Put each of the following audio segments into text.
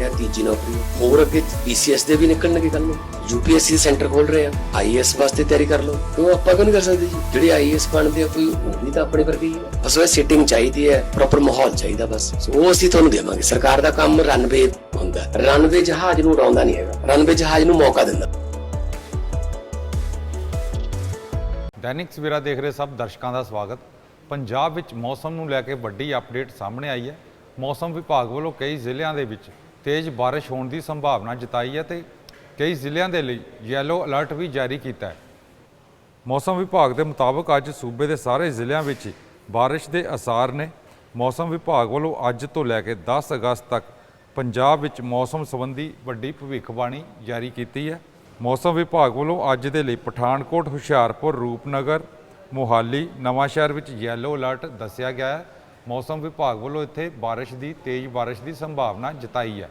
ਮੇਰੇ ਤੀਜੀ ਨੌਕਰੀ। ਹੋਰ ਅੱਗੇ ਪੀਸੀਐਸ ਦੇ ਵੀ ਨਿਕਲਣਗੇ ਕੱਲ ਨੂੰ। ਯੂਪੀਐਸਸੀ ਸੈਂਟਰ ਖੋਲ ਰਹੇ ਆ। ਆਈਐਸ ਵਾਸਤੇ ਤਿਆਰੀ ਕਰ ਲਓ। ਕਿਉਂ ਆਪਾਂ ਕਿਉਂ ਨਹੀਂ ਕਰ ਸਕਦੇ ਜੀ? ਜਿਹੜੇ ਆਈਐਸ ਬਣਦੇ ਆ, ਕੋਈ ਉਹ ਵੀ ਤਾਂ ਆਪਣੇ ਵਰਗੇ ਹੀ ਬਸ ਉਹ ਸਿਟਿੰਗ ਚਾਹੀਦੀ ਹੈ ਪ੍ਰੋਪਰ ਮਾਹੌਲ ਚਾਹੀਦਾ ਬਸ। ਉਹ ਅਸੀਂ ਤੁਹਾਨੂੰ ਦੇਵਾਂਗੇ। ਸਰਕਾਰ ਦਾ ਕੰਮ ਰਨਵੇ ਹੁੰਦਾ। ਰਨਵੇ ਜਹਾਜ਼ ਨੂੰ ਉਡਾਉਂਦਾ ਨਹੀਂ ਹੈਗਾ। ਰਨਵੇ ਜਹਾਜ਼ ਨੂੰ ਮੌਕਾ ਦਿੰਦਾ। ਦੈਨਿਕ ਸਵੇਰਾ ਦੇਖ ਰਹੇ ਸਭ ਦਰਸ਼ਕਾਂ ਦਾ ਸਵਾਗਤ। ਪੰਜਾਬ ਵਿੱਚ ਮੌਸਮ ਨੂੰ ਲੈ ਕੇ ਵੱਡੀ ਅਪਡੇਟ ਸਾਹਮਣੇ ਆਈ ਹੈ। ਮੌਸਮ ਵਿਭਾਗ ਵੱਲੋਂ ਕਈ ਜ਼ਿਲ੍ਹਿਆਂ ਦੇ ਵਿੱਚ ਤੇਜ਼ ਬਾਰਿਸ਼ ਹੋਣ ਦੀ ਸੰਭਾਵਨਾ ਜਤਾਈ ਹੈ ਤੇ ਕਈ ਜ਼ਿਲ੍ਹਿਆਂ ਦੇ ਲਈ ਯੈਲੋ ਅਲਰਟ ਵੀ ਜਾਰੀ ਕੀਤਾ ਹੈ। ਮੌਸਮ ਵਿਭਾਗ ਦੇ ਮੁਤਾਬਕ ਅੱਜ ਸੂਬੇ ਦੇ ਸਾਰੇ ਜ਼ਿਲ੍ਹਿਆਂ ਵਿੱਚ ਬਾਰਿਸ਼ ਦੇ ਅਸਾਰ ਨੇ। ਮੌਸਮ ਵਿਭਾਗ ਵੱਲੋਂ ਅੱਜ ਤੋਂ ਲੈ ਕੇ 10 ਅਗਸਤ ਤੱਕ ਪੰਜਾਬ ਵਿੱਚ ਮੌਸਮ ਸੰਬੰਧੀ ਵੱਡੀ ਭਵਿੱਖਬਾਣੀ ਜਾਰੀ ਕੀਤੀ ਹੈ। ਮੌਸਮ ਵਿਭਾਗ ਵੱਲੋਂ ਅੱਜ ਦੇ ਲਈ ਪਠਾਨਕੋਟ, ਹੁਸ਼ਿਆਰਪੁਰ, ਰੂਪਨਗਰ, ਮੋਹਾਲੀ, ਨਵਾਂਸ਼ਹਿਰ ਵਿੱਚ ਯੈਲੋ ਅਲਰਟ ਦੱਸਿਆ ਗਿਆ ਹੈ। ਮੌਸਮ ਵਿਭਾਗ ਵੱਲੋਂ ਇੱਥੇ ਬਾਰਿਸ਼ ਦੀ, ਤੇਜ਼ ਬਾਰਿਸ਼ ਦੀ ਸੰਭਾਵਨਾ ਜਤਾਈ ਹੈ।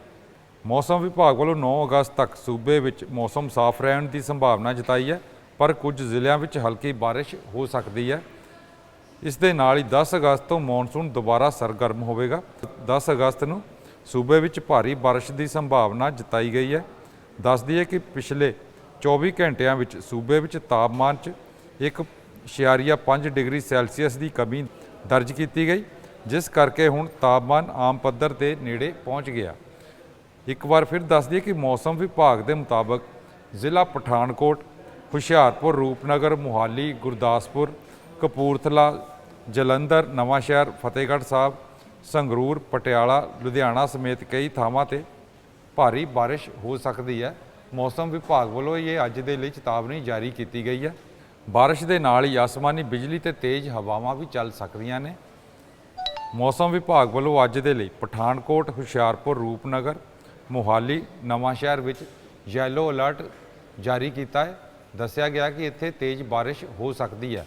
ਮੌਸਮ ਵਿਭਾਗ ਵੱਲੋਂ 9 ਅਗਸਤ ਤੱਕ ਸੂਬੇ ਵਿੱਚ ਮੌਸਮ ਸਾਫ਼ ਰਹਿਣ ਦੀ ਸੰਭਾਵਨਾ ਜਤਾਈ ਹੈ, ਪਰ ਕੁਝ ਜ਼ਿਲ੍ਹਿਆਂ ਵਿੱਚ ਹਲਕੀ ਬਾਰਿਸ਼ ਹੋ ਸਕਦੀ ਹੈ। ਇਸ ਦੇ ਨਾਲ ਹੀ 10 ਅਗਸਤ ਤੋਂ ਮੌਨਸੂਨ ਦੁਬਾਰਾ ਸਰਗਰਮ ਹੋਵੇਗਾ। 10 ਅਗਸਤ ਨੂੰ ਸੂਬੇ ਵਿੱਚ ਭਾਰੀ ਬਾਰਿਸ਼ ਦੀ ਸੰਭਾਵਨਾ ਜਤਾਈ ਗਈ ਹੈ। ਦੱਸ ਦਈਏ ਕਿ ਪਿਛਲੇ 24 ਘੰਟਿਆਂ ਵਿੱਚ ਸੂਬੇ ਵਿੱਚ ਤਾਪਮਾਨ 'ਚ 1.5 ਡਿਗਰੀ ਸੈਲਸੀਅਸ ਦੀ ਕਮੀ ਦਰਜ ਕੀਤੀ ਗਈ। ਜਿਸ ਕਰਕੇ ਹੁਣ ਤਾਪਮਾਨ ਆਮ ਪੱਧਰ ਦੇ ਨੇੜੇ ਪਹੁੰਚ ਗਿਆ। ਇੱਕ ਵਾਰ ਫਿਰ ਦੱਸ ਦਈਏ ਕਿ ਮੌਸਮ ਵਿਭਾਗ ਦੇ ਮੁਤਾਬਕ ਜ਼ਿਲ੍ਹਾ ਪਠਾਨਕੋਟ, ਹੁਸ਼ਿਆਰਪੁਰ, ਰੂਪਨਗਰ, ਮੁਹਾਲੀ, ਗੁਰਦਾਸਪੁਰ, ਕਪੂਰਥਲਾ, ਜਲੰਧਰ, ਨਵਾਂਸ਼ਹਿਰ, ਫਤਿਹਗੜ੍ਹ ਸਾਹਿਬ, ਸੰਗਰੂਰ, ਪਟਿਆਲਾ, ਲੁਧਿਆਣਾ ਸਮੇਤ ਕਈ ਥਾਵਾਂ ਤੇ ਭਾਰੀ ਬਾਰਿਸ਼ ਹੋ ਸਕਦੀ ਹੈ। ਮੌਸਮ ਵਿਭਾਗ ਵੱਲੋਂ ਇਹ ਅੱਜ ਦੇ ਲਈ ਚੇਤਾਵਨੀ ਜਾਰੀ ਕੀਤੀ ਗਈ ਹੈ। ਬਾਰਿਸ਼ ਦੇ ਨਾਲ ਹੀ ਆਸਮਾਨੀ ਬਿਜਲੀ ਤੇ ਤੇਜ਼ ਹਵਾਵਾਂ ਵੀ ਚੱਲ ਸਕਦੀਆਂ ਨੇ। ਮੌਸਮ ਵਿਭਾਗ ਵੱਲੋਂ ਅੱਜ ਦੇ ਲਈ ਪਠਾਨਕੋਟ, ਹੁਸ਼ਿਆਰਪੁਰ, ਰੂਪਨਗਰ, ਮੋਹਾਲੀ ਨਵਾਂਸ਼ਹਿਰ ਵਿੱਚ ਯੈਲੋ ਅਲਰਟ ਜਾਰੀ ਕੀਤਾ ਹੈ। ਦੱਸਿਆ ਗਿਆ ਕਿ ਇੱਥੇ ਤੇਜ਼ ਬਾਰਿਸ਼ ਹੋ ਸਕਦੀ ਹੈ।